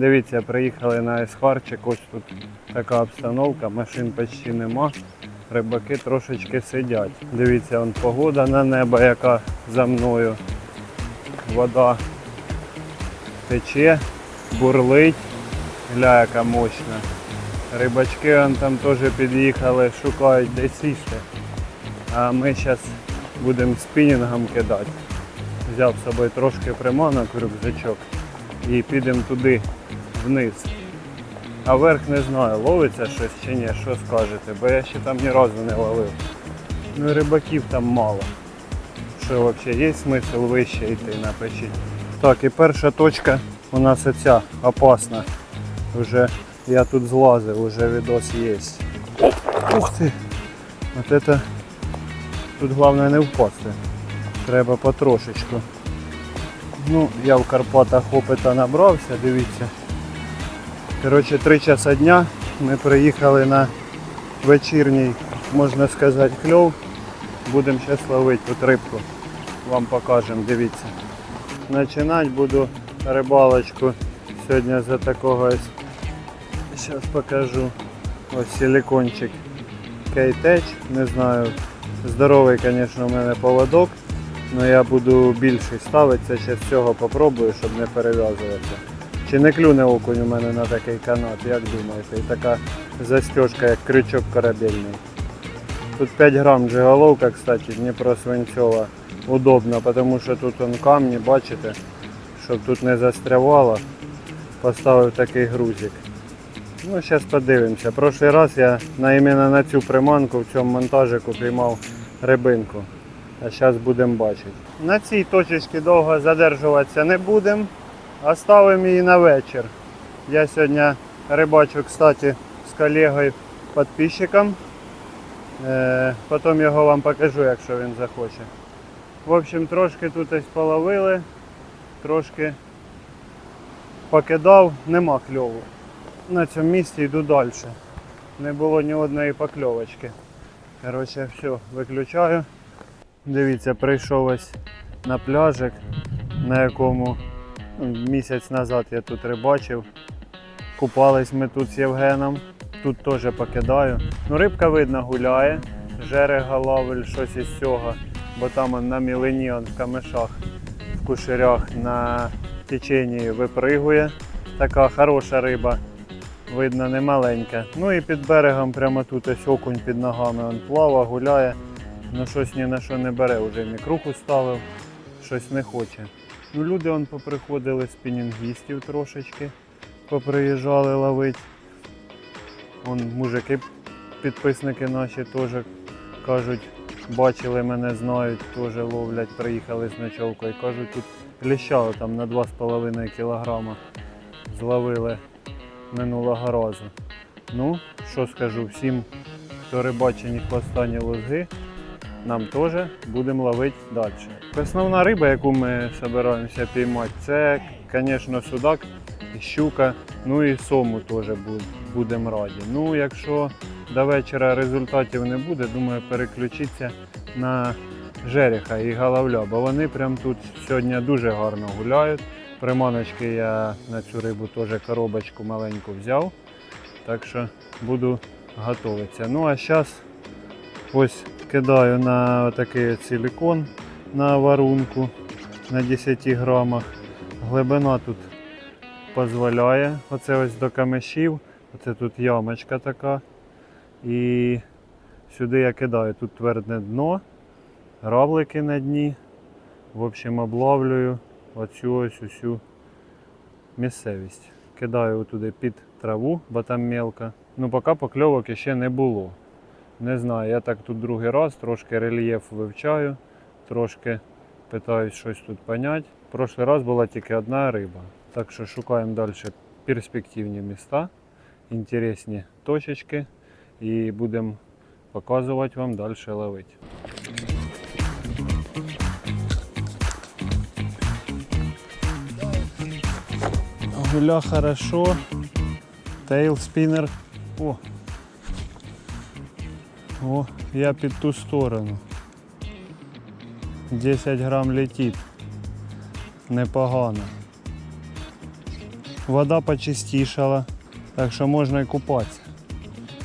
Дивіться, приїхали на есхарчик, ось тут така обстановка, машин почти нема. Рибаки трошечки сидять. Дивіться, вон погода на небо, яка за мною. Вода тече, бурлить. Гля, яка мощна. Рибачки вон там теж під'їхали, шукають де сісти. А ми зараз будемо спінінгом кидати. Взяв з собою трошки приманок, рюкзачок і підемо туди вниз. А верх не знаю, ловиться щось чи ні, що скажете, бо я ще там ні разу не ловив. Ну і рибаків там мало. Що взагалі є смисл вище йти, напишіть. Так, і перша точка у нас оця опасна. Вже я тут злазив, вже відос є. Ух ти! От это тут головне не впасти. Треба потрошечку. Ну, я в Карпатах опита набрався, дивіться. Коротше, 3 часа дня ми приїхали на вечірній, можна сказати, кльов. Будемо зараз ловити тут рибку. Вам покажемо, дивіться. Починати буду рибалочку сьогодні за такого ось. Зараз покажу. Ось силикончик Кейтеч. Не знаю. Здоровий, звісно, у мене поводок. але я буду більший ставити. Ще з цього попробую, щоб не перев'язуватися. Чи не клюне окунь у мене на такий канат, як думаєте? І така застежка, як крючок корабельний. Тут 5 грам джиголовка, кстати, Дніпро Свинцова. Удобно, тому що тут он камні, бачите, щоб тут не застрявало. Поставив такий грузик. Ну, зараз подивимося. Прошлий раз я на іменно на цю приманку в цьому монтажику піймав рибинку. А зараз будемо бачити. На цій точці довго задержуватися не будемо. Оставимо її на вечір. Я сьогодні рибачу, кстати, з колегою підписчиком. Е, потім його вам покажу, якщо він захоче. В общем, трошки тут ось половили, трошки покидав, нема кльову. На цьому місці йду далі. Не було ні одної покльовочки. Коротше, все, виключаю. Дивіться, прийшов ось на пляжик, на якому місяць назад я тут рибачив. Купались ми тут з Євгеном. Тут теж покидаю. Ну, рибка видно гуляє, жере галавель, щось із цього, бо там на мілині, он в камешах, в кушерях на теченні випригує. Така хороша риба, видно, не маленька. Ну і під берегом прямо тут ось окунь під ногами он плава, гуляє. Ну щось ні на що не бере, вже мікруху ставив, щось не хоче. Ну люди он поприходили спінінгістів трошечки, поприїжджали ловити. Вон мужики, підписники наші теж кажуть, бачили мене, знають, теж ловлять, приїхали з ночовкою. Кажуть, тут ліщало там на 2,5 кілограма зловили минулого разу. Ну, що скажу, всім, хто рибачені хвостані лозги, нам теж будемо ловити далі. Основна риба, яку ми збираємося піймати, це, звісно, судак, щука, ну і сому теж будемо раді. Ну, якщо до вечора результатів не буде, думаю, переключитися на жереха і галавля, бо вони прям тут сьогодні дуже гарно гуляють. Приманочки я на цю рибу теж коробочку маленьку взяв, так що буду готуватися. Ну а зараз ось кидаю на такий силикон на варунку на 10 грамах. Глибина тут дозволяє. Оце ось до камешів. Оце тут ямочка така. І сюди я кидаю. Тут тверде дно, равлики на дні. В общем, облавлюю оцю ось усю місцевість. Кидаю туди під траву, бо там мелко. Ну, поки покльовок ще не було. Не знаю, я так тут другий раз трошки рельєф вивчаю, трошки питаюсь щось тут поняти. Прошлий раз була тільки одна риба. Так що шукаємо далі перспективні міста, інтересні точечки і будемо показувати вам далі ловити. Гуля хорошо. Тейл спіннер. О. О, я під ту сторону. 10 грам летить. Непогано. вода почистішала, так що можна і купатися.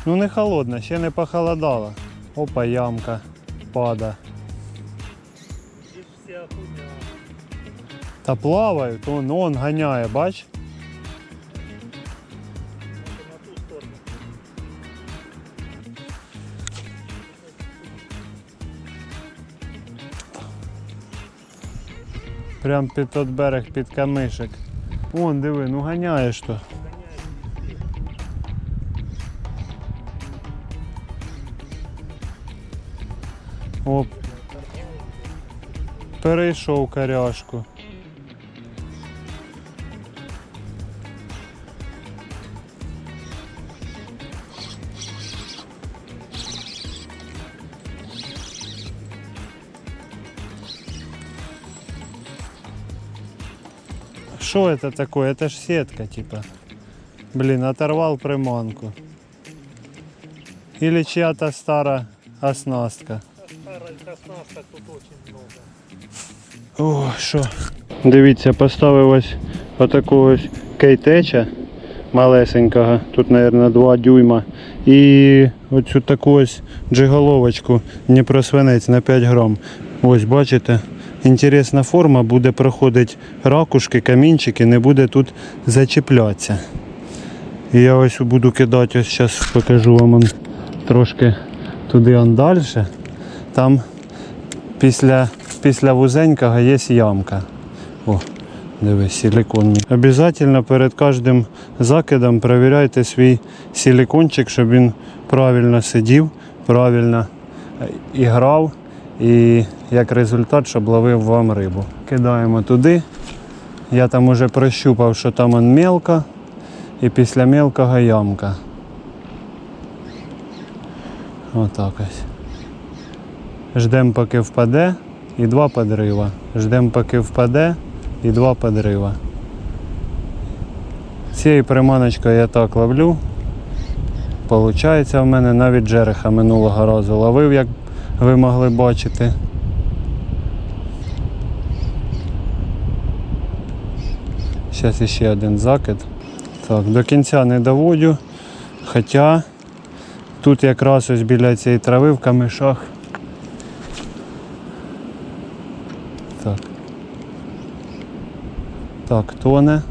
Ну не холодно, ще не похолодало. Опа, ямка пада. Та плавають, он, он ганяє, бач? Прям під тот берег, під камишек. Вон, диви, ну ганяєш то. Оп. Перейшов коряшку. Что это такое? Это ж сетка типа. Блин, оторвал приманку. Или чья-то старая оснастка. Старая оснастка тут очень много. О, що? Дивіться, поставив ось отакого ось кейтеча малесенького, тут, мабуть, 2 дюйма. І оцю таку ось джиголовочку Дніпросвинець на 5 грам. Ось бачите, інтересна форма, буде проходити ракушки, камінчики, не буде тут зачіплятися. І я ось буду кидати, ось зараз покажу вам трошки туди он далі. Там після, після вузенького є ямка. О, дивись, силикон. Обязательно перед кожним закидом перевіряйте свій силикончик, щоб він правильно сидів, правильно е, і грав. І як результат, щоб ловив вам рибу. Кидаємо туди. Я там уже прощупав, що там он мелко. І після мелкого ямка. Отак ось. Ждемо, поки впаде, і два подрива. Ждемо, поки впаде, і два подрива. Цією приманочкою я так ловлю. Получається в мене навіть джериха минулого разу ловив, як ви могли бачити. Зараз іще один закид. Так, до кінця не доводю. Хоча тут якраз ось біля цієї трави в камишах Так. Так, тоне.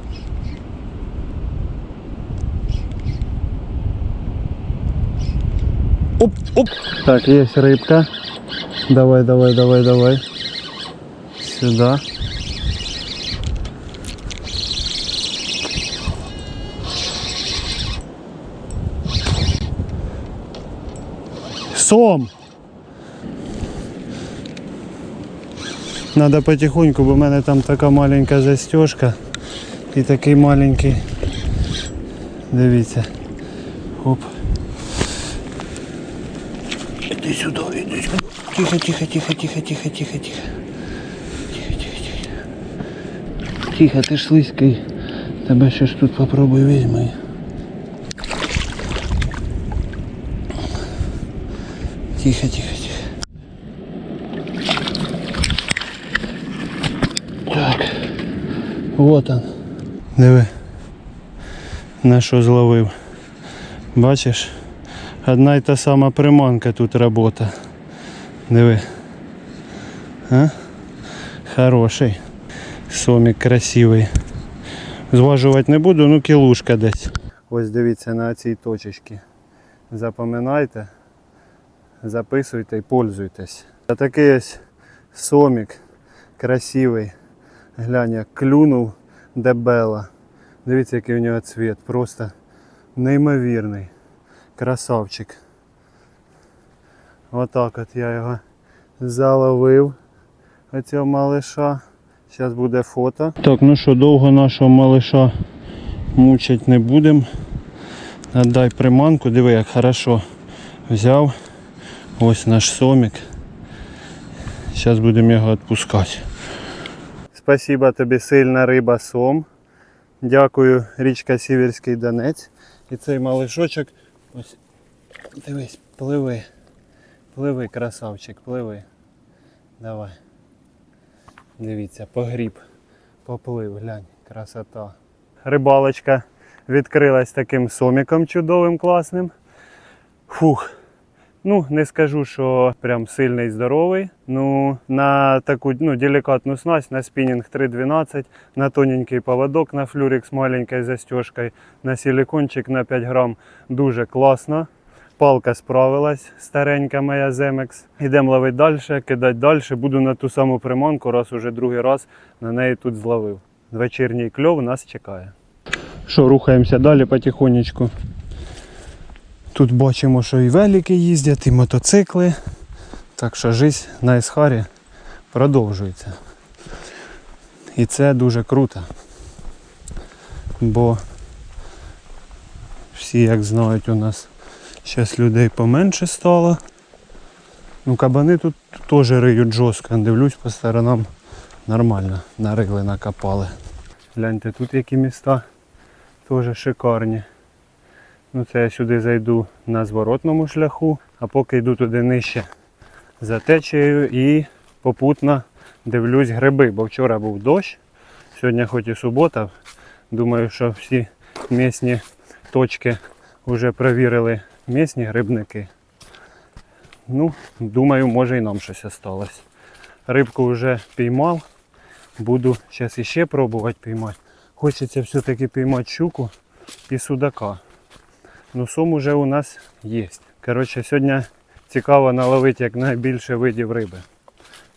Оп, оп. Так, есть рыбка. Давай, давай, давай, давай. Сюда. Сом! Надо потихоньку, бо в мене там така маленька застежка і такий маленький. Дивіться. Оп. Іди сюди, іди сюди. Тихо, тихо, тихо, тихо, тихо, тихо, тихо. Тихо, тихо, тихо. Тихо, ти ж слизький. Тебе ще ж тут попробуй візьми. Тихо, тихо, тихо. Так. Вот он. Диви. На що зловив. Бачиш? Одна й та сама приманка тут робота. Диви. А? Хороший. Сомік красивий. Зважувати не буду, ну кілушка десь. Ось дивіться на цій точечці. Запам'ятайте, записуйте і пользуйтесь. Такий ось сомік красивий. Глянь, як клюнув дебела. Дивіться, який у нього цвіт. Просто неймовірний. Красавчик. Отак от я його заловив. Оцього малиша. Зараз буде фото. Так, ну що, довго нашого малиша мучить не будемо. Отдай приманку, диви, як хорошо взяв. Ось наш сомік. Зараз будемо його відпускати. Спасибо тобі сильна риба сом. Дякую, річка Сіверський Донець. І цей малишочок. Ось дивись, пливи. Пливи, красавчик, пливи. Давай. Дивіться, погріб. Поплив, глянь, красота. рибалочка відкрилась таким соміком чудовим, класним. Фух. Ну, не скажу, що прям сильний здоровий. Ну, на таку ну, делікатну снасть, на спінінг 3.12, на тоненький поводок, на флюрик з маленькою застежкою, на силикончик на 5 грам. Дуже класно. Палка справилась, старенька моя Земекс. Ідемо ловити далі, кидати далі. Буду на ту саму приманку, раз уже другий раз на неї тут зловив. Вечірній кльов нас чекає. Що, рухаємося далі потихонечку. Тут бачимо, що і велики їздять, і мотоцикли. Так що життя на Есхарі продовжується. І це дуже круто. Бо всі, як знають, у нас зараз людей поменше стало. Ну, кабани тут теж риють жорстко, дивлюсь по сторонам нормально, нарили, накопали. Гляньте, тут які міста теж шикарні. Ну це я сюди зайду на зворотному шляху, а поки йду туди нижче за течією і попутно дивлюсь гриби, бо вчора був дощ, сьогодні хоч і субота. Думаю, що всі місні точки вже перевірили місні грибники. Ну, думаю, може і нам щось осталось. Рибку вже піймав. Буду зараз іще пробувати піймати. Хочеться все-таки піймати щуку і судака. Ну, сум уже у нас є. Коротше, сьогодні цікаво наловити як найбільше видів риби.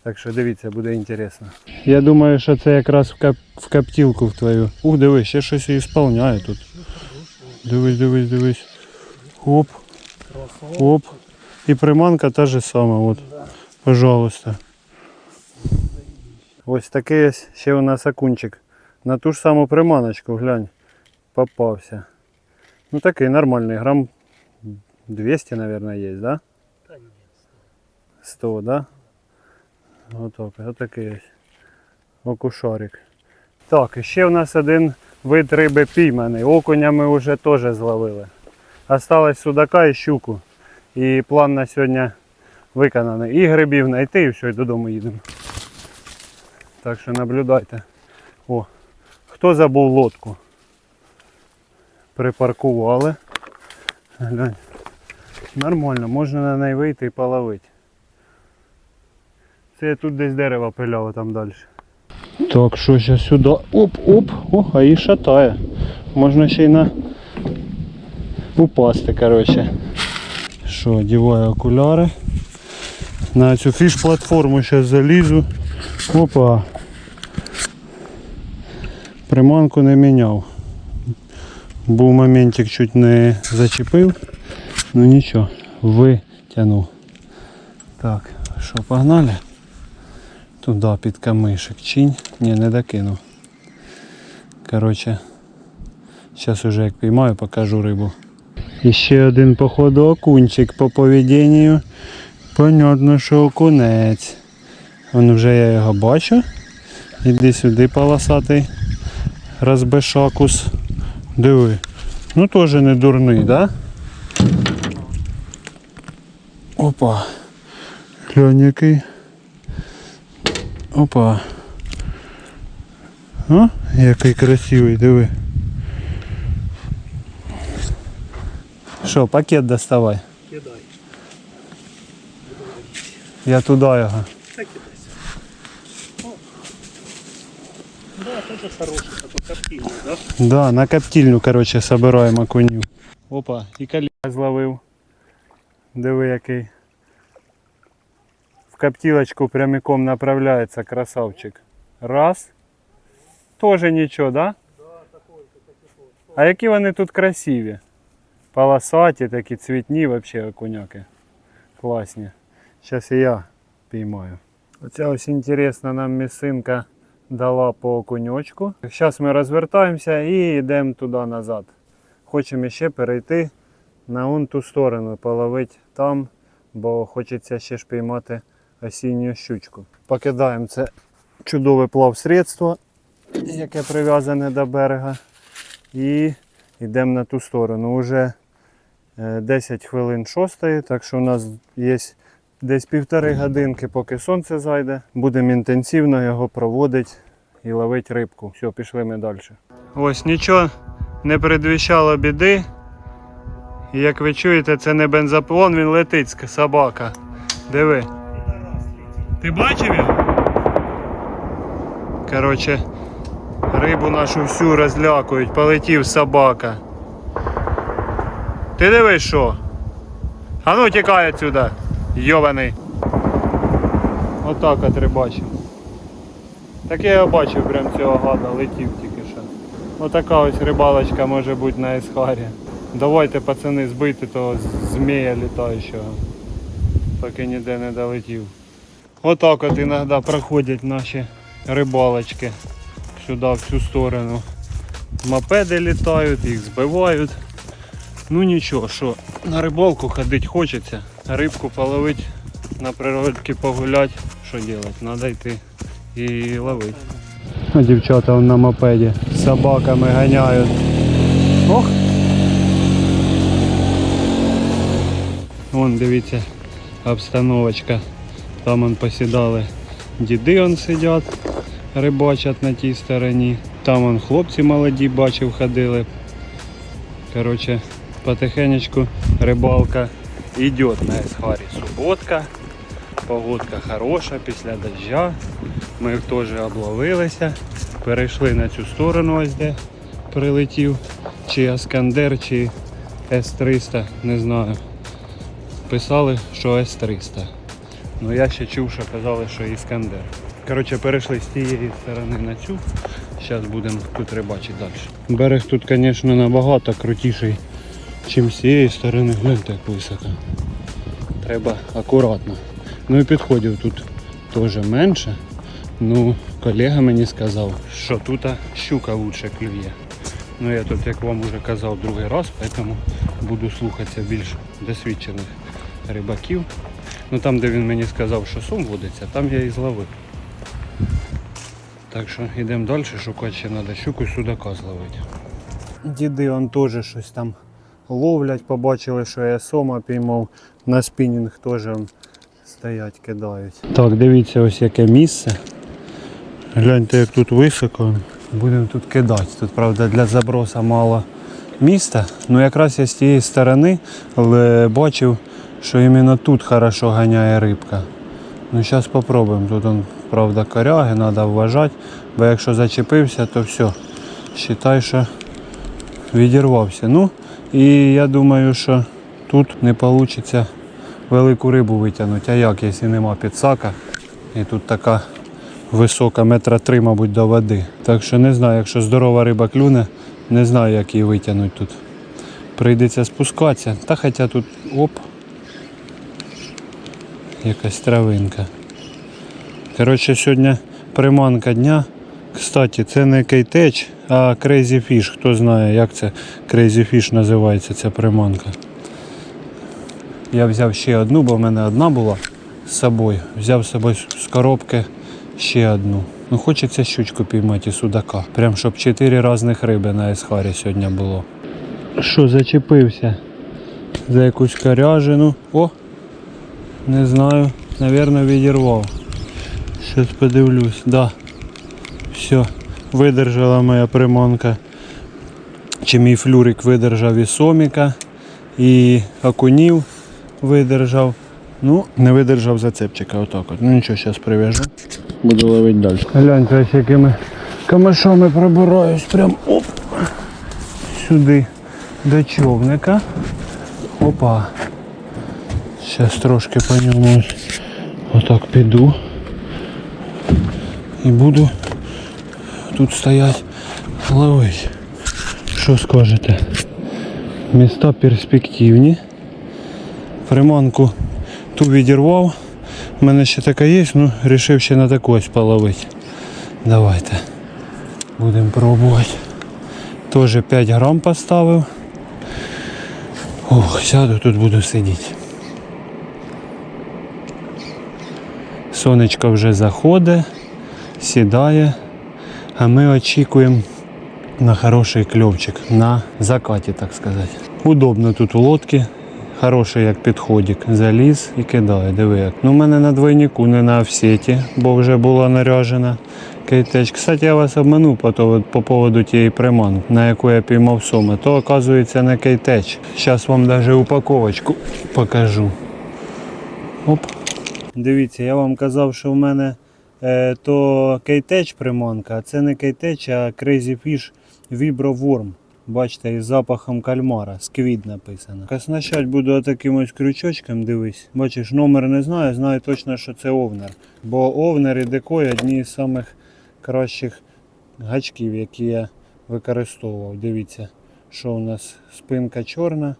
Так що дивіться, буде інтересно. Я думаю, що це якраз в, кап... в каптілку в твою. Ух, дивись, ще щось і сповняє тут. Дивись, дивись, дивись. Оп, оп. І приманка та же сама. От. Пожалуйста. Ось такий ось ще у нас окунчик. На ту ж саму приманочку, глянь, попався. Ну такий нормальний, грам 200, наверное, є, да? Та ні. 100, да? Отак, отакий ось. Окушарик. Так, і ще у нас один вид риби пійманий. Окуня ми вже теж зловили. Осталось судака і щуку. І план на сьогодні виконаний. І грибів знайти, і все, і додому їдемо. Так що наблюдайте. О, хто забув лодку? Припаркували. Глянь. Нормально, можна на неї вийти і половити. Це я тут десь дерево пиляв там далі. Так, що ще сюди? Оп-оп, о, а і шатає. Можна ще й на упасти, коротше. Що, одіваю окуляри. На цю фіш-платформу зараз залізу. Опа. Приманку не міняв. Був моментик, чуть не зачепив. Ну нічого, витягнув. Так, що, погнали? Туди під камишек. Чинь? Ні, не докинув. Коротше, зараз уже як піймаю, покажу рибу. І ще один походу окунчик по поведінню. Понятно, що окунець. Вон вже я його бачу. Іди сюди полосатий. Розбешакус. Диви. Ну теж не дурний, да? Опа. Глянь який. Опа. О, який красивий, диви. Що, пакет доставай. Кидай. Я туди його. тоже хороший, такой коптильный, да? Да, на коптильню, короче, собираємо коню. Опа, і каля зловив. Диви який. В коптілочку прямиком направляється красавчик. Раз. Тоже нічого, да? А які вони тут красиві. Полосаті, такі цвітні вообще окуняки. Класні. Зараз і я піймаю. Оця ось інтересна нам місинка Дала по окуньочку. Зараз ми розвертаємося і йдемо туди назад. Хочемо ще перейти на он ту сторону, половити там, бо хочеться ще ж піймати осінню щучку. Покидаємо це чудове плавсредство, яке прив'язане до берега. І йдемо на ту сторону. Уже е, 10 хвилин шостої, так що у нас є десь півтори годинки, поки сонце зайде. Будемо інтенсивно його проводити і ловити рибку. Все, пішли ми далі. Ось нічого не передвіщало біди. Як ви чуєте, це не бензопилон, він летить собака. Диви. Ти бачив його? Коротше, рибу нашу всю розлякують, полетів собака. Ти дивись що? А ну тікай отсюда, йований. Отак от рибачив. Так я його бачив прям цього гада, летів тільки що. Отака ось рибалочка може бути на Есхарі. Давайте, пацани, збийте того змія літаючого, поки ніде не долетів. Отак от іноді проходять наші рибалочки сюди, в цю сторону. Мопеди літають, їх збивають. Ну нічого, що на рибалку ходити хочеться, рибку половити, на природці погуляти. Що робити? Треба йти і ловити. Дівчата на мопеді собаками ганяють. Ох! Вон дивіться, обстановочка. Там он посідали діди он сидять, рибачать на тій стороні. Там он хлопці молоді бачив ходили. Короче, потихенечку рибалка идет на Эсхаре. Суботка, погодка хороша після дождя. Ми теж обловилися, перейшли на цю сторону, ось де прилетів. Чи Аскандер, чи С-300, не знаю. Писали, що С-300. Ну я ще чув, що казали, що Іскандер. Коротше, перейшли з тієї сторони на цю. Зараз будемо тут рибачити далі. Берег тут, звісно, набагато крутіший, ніж з цієї сторони. Гляньте, як високо. Треба акуратно. Ну і підходів тут теж менше. Ну, колега мені сказав, що тут щука лучше клює. Ну я тут, як вам вже казав, другий раз, тому буду слухатися більш досвідчених рибаків. Ну там, де він мені сказав, що сум водиться, там я і зловив. Так що йдемо далі, шукати ще треба щуку і судака зловити. Діди он теж щось там ловлять, побачили, що я сома піймав, на спінінг теж стоять, кидають. Так, дивіться ось яке місце. Гляньте, як тут високо. Будемо тут кидати. Тут, правда, для заброса мало міста. Ну якраз я з тієї сторони бачив, що іменно тут хорошо ганяє рибка. Ну зараз спробуємо. Тут он, правда, коряги, треба вважати, бо якщо зачепився, то все. Считай, що відірвався. Ну і я думаю, що тут не вийде велику рибу витягнути. А як, якщо нема підсака? І тут така висока, метра три, мабуть, до води. Так що не знаю, якщо здорова риба клюне, не знаю, як її витягнути тут. Прийдеться спускатися. Та хоча тут оп. Якась травинка. Коротше, сьогодні приманка дня. Кстати, це не кейтеч, а Crazy Fish. Хто знає, як це Crazy Fish називається ця приманка. Я взяв ще одну, бо в мене одна була з собою. Взяв з собою з коробки ще одну. Ну хочеться щучку піймати судака. Прям щоб чотири різних риби на есхарі сьогодні було. Що, зачепився за якусь коряжину. О! Не знаю, Навірно, відірвав. Щось подивлюсь, да. Все, видержала моя приманка. Чи мій флюрик видержав і соміка, і окунів видержав. Ну, не видержав зацепчика отак от. Ну нічого, зараз прив'яжу. Буду ловити далі. Гляньте, ось якими камешами пробираюсь. Прям оп. Сюди до човника. Опа. Зараз трошки по ньому отак піду. І буду тут стоять ловити. Що скажете? Міста перспективні. Приманку ту відірвав. У мене ще така є, ну вирішив ще на таку ось половити. Давайте. Будемо пробувати. Теж 5 грам поставив. Ох, сяду тут буду сидіти. Сонечко вже заходить, сідає, ми очікуємо на хороший кльовчик, на закаті, так сказати. Удобно тут у лодці, хороший як підходик. Заліз і кидає, диви як. Ну, у мене на двойнику, не на офсеті, бо вже була наряжена. Кейтеч. Кстати, я вас обманув по, по поводу тієї приманки, на яку я піймав соми. То оказується не кейтеч. Зараз вам навіть упаковочку покажу. Оп. Дивіться, я вам казав, що в мене то кейтеч приманка, це не кейтеч, а Crazy Fish Vibro Worm. Бачите, із запахом кальмара, сквід написано. Оснащать буду отаким ось крючочком, дивись. Бачиш, номер не знаю, знаю точно, що це овнер. Бо овнер і декой одні з самих кращих гачків, які я використовував. Дивіться, що у нас спинка чорна,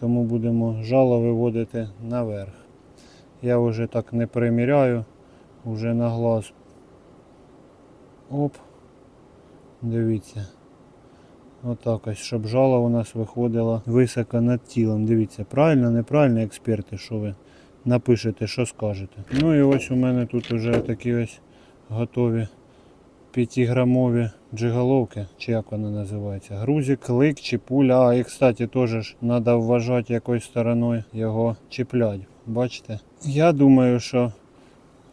тому будемо жало виводити наверх. Я вже так не приміряю, вже на глаз. Оп. Дивіться. Отак ось, щоб жало у нас виходило високо над тілом. Дивіться, правильно, неправильно, експерти, що ви напишете, що скажете. Ну і ось у мене тут вже такі ось готові 5-грамові джиголовки, чи як вона називається. Грузик, клик чи пуля. А і кстати, теж треба вважати якою стороною його чіплять. Бачите? Я думаю, що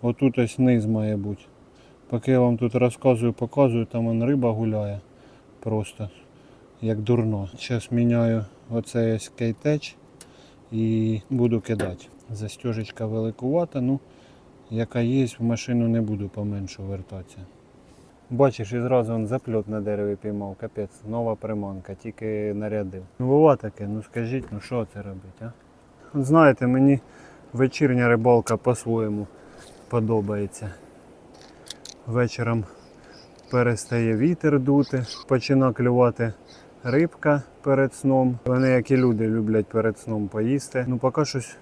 отут ось низ має бути. Поки я вам тут розказую, показую, там он риба гуляє. Просто як дурно. Зараз міняю оцей ось кейтеч і буду кидати. Застежечка великувата, ну яка є, в машину не буду поменшу вертатися. Бачиш, і зразу он запльот на дереві піймав, капець, нова приманка, тільки нарядив. Ну бува таке, ну скажіть, ну що це робить, а? Знаєте, мені вечірня рибалка по-своєму подобається. Вечором перестає вітер дути, почина клювати рибка перед сном. Вони, як і люди, люблять перед сном поїсти. Ну, поки щось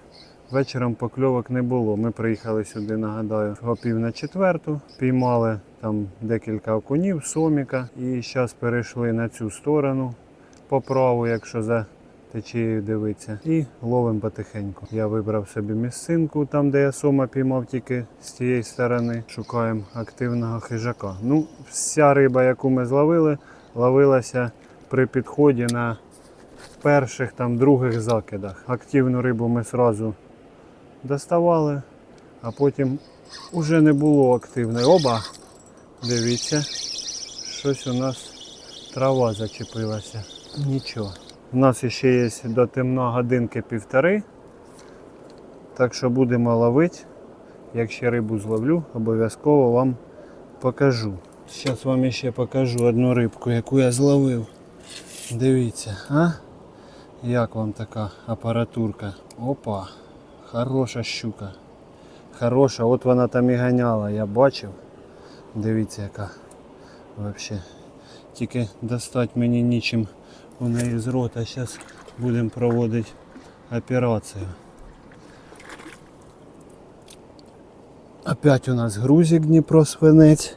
вечором покльовок не було. Ми приїхали сюди, нагадаю, о пів на четверту, піймали там декілька окунів, соміка. І зараз перейшли на цю сторону по праву, якщо за течією дивитися. І ловимо потихеньку. Я вибрав собі місцинку, там, де я сома піймав тільки з тієї сторони. Шукаємо активного хижака. Ну, вся риба, яку ми зловили, ловилася при підході на перших там других закидах. Активну рибу ми одразу доставали, а потім уже не було активної. Оба, дивіться, щось у нас трава зачепилася. Нічого. У нас ще є до темна годинки півтори. Так що будемо ловити. Як ще рибу зловлю, обов'язково вам покажу. Зараз вам ще покажу одну рибку, яку я зловив. Дивіться, а? Як вам така апаратурка? Опа, хороша щука. Хороша, от вона там і ганяла, я бачив. Дивіться яка. Вообще. Тільки достати мені нічим у неї з рота. Зараз будемо проводити операцію. Опять у нас грузик Дніпро свинець.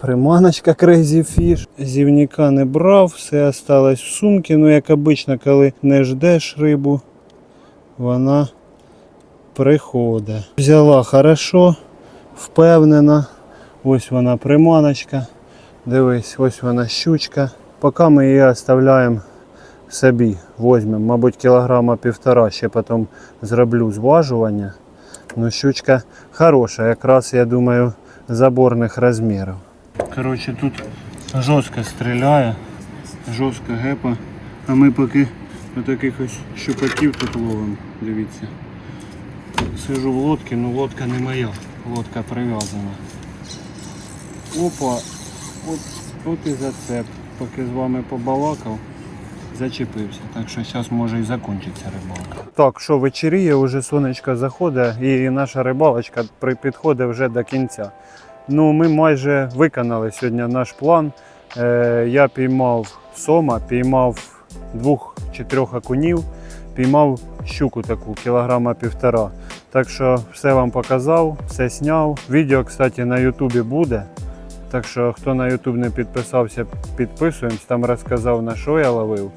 Приманочка Crazy Fish. Зівніка не брав, все осталось в сумці. Ну, як обично, коли не ждеш рибу, вона приходить. Взяла хорошо, впевнена. Ось вона приманочка. Дивись, ось вона щучка. Поки ми її оставляємо собі, візьмемо, мабуть, кілограма півтора, ще потім зроблю зважування. Ну, щучка хороша, якраз, я думаю, заборних розмірів. Коротше, тут жорстко стріляє, жорстко гепа. А ми поки отаких ось щупаків тут ловимо, дивіться. Сижу в лодці, але лодка не моя, лодка прив'язана. Опа, от, от і зацеп. Поки з вами побалакав, зачепився. Так що зараз може і закінчиться рибалка. Так, що вечеріє, вже сонечко заходить і наша рибалочка підходить вже до кінця. Ну, ми майже виконали сьогодні наш план. Е, я піймав сома, піймав двох чи трьох окунів, піймав щуку таку, кілограма півтора. Так що все вам показав, все зняв. Відео, кстати, на Ютубі буде. Так що, хто на YouTube не підписався, підписуємось. Там розказав на що я ловив,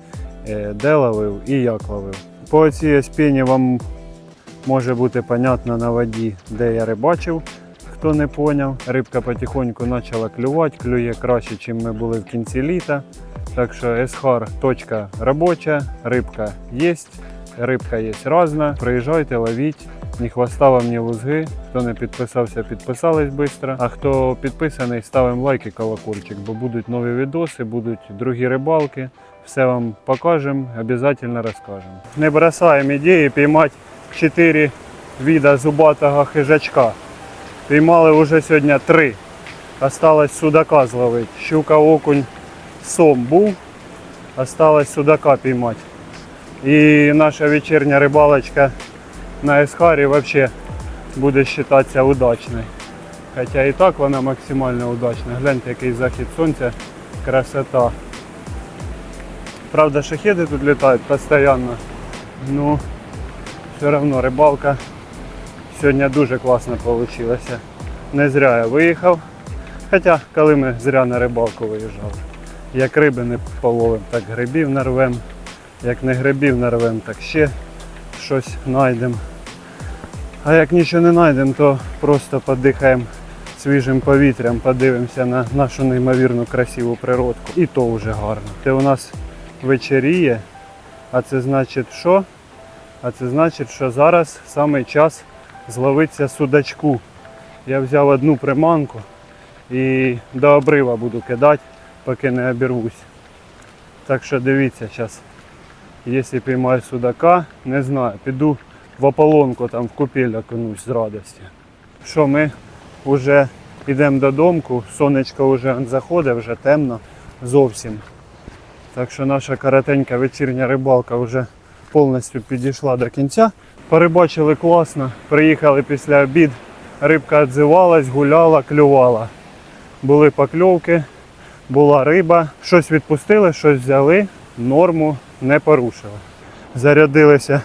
е, де ловив і як ловив. По цій спіні вам може бути понятно на воді, де я рибачив. Хто не поняв, рибка потихоньку почала клювати, клює краще, ніж ми були в кінці літа. Так що Есхар точка робоча, рибка є, рибка є різна. Приїжджайте, ловіть, Ні хвоста вам, ні лузги. Хто не підписався, підписались швидко. А хто підписаний, ставимо лайк і колокольчик, бо будуть нові відоси, будуть другі рибалки. Все вам покажемо, обов'язково розкажемо. Не бросаємо ідеї піймати 4 віда зубатого хижачка. Піймали вже сьогодні 3. Осталось судака зловити. Щука, окунь, сом був. Осталось судака піймати. І наша вечірня рибалочка на Есхарі взагалі буде вважатися удачною. Хоча і так вона максимально удачна. Гляньте, який захід сонця, красота. Правда, шахеди тут літають постійно. Ну, все одно рибалка сьогодні дуже класно вийшла. Не зря я виїхав. Хоча, коли ми зря на рибалку виїжджали. Як риби не половимо, так грибів нарвем. Як не грибів нарвем, так ще щось знайдемо. А як нічого не знайдемо, то просто подихаємо свіжим повітрям, подивимося на нашу неймовірну красиву природку. І то вже гарно. Це у нас вечеріє, а це значить що? А це значить, що зараз саме час зловитися судачку. Я взяв одну приманку і до обрива буду кидати, поки не обірвусь. Так що дивіться зараз. Якщо піймаю судака, не знаю, піду в ополонку там в купель окунусь з радості. Що ми вже йдемо додому, сонечко вже заходить, вже темно зовсім. Так що наша коротенька вечірня рибалка вже повністю підійшла до кінця. Перебачили класно, приїхали після обід, рибка відзивалась, гуляла, клювала. Були покльовки, була риба, щось відпустили, щось взяли, норму не порушили. Зарядилися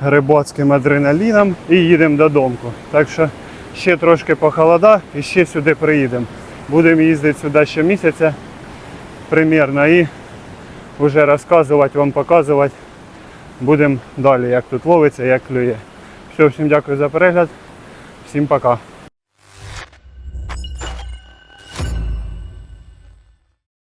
рибацьким адреналіном і їдемо додому. Так що ще трошки похолода і ще сюди приїдемо. Будемо їздити сюди ще місяця примірно і вже розказувати вам, показувати. Будемо далі, як тут ловиться, як клює. Все, всім дякую за перегляд. Всім пока.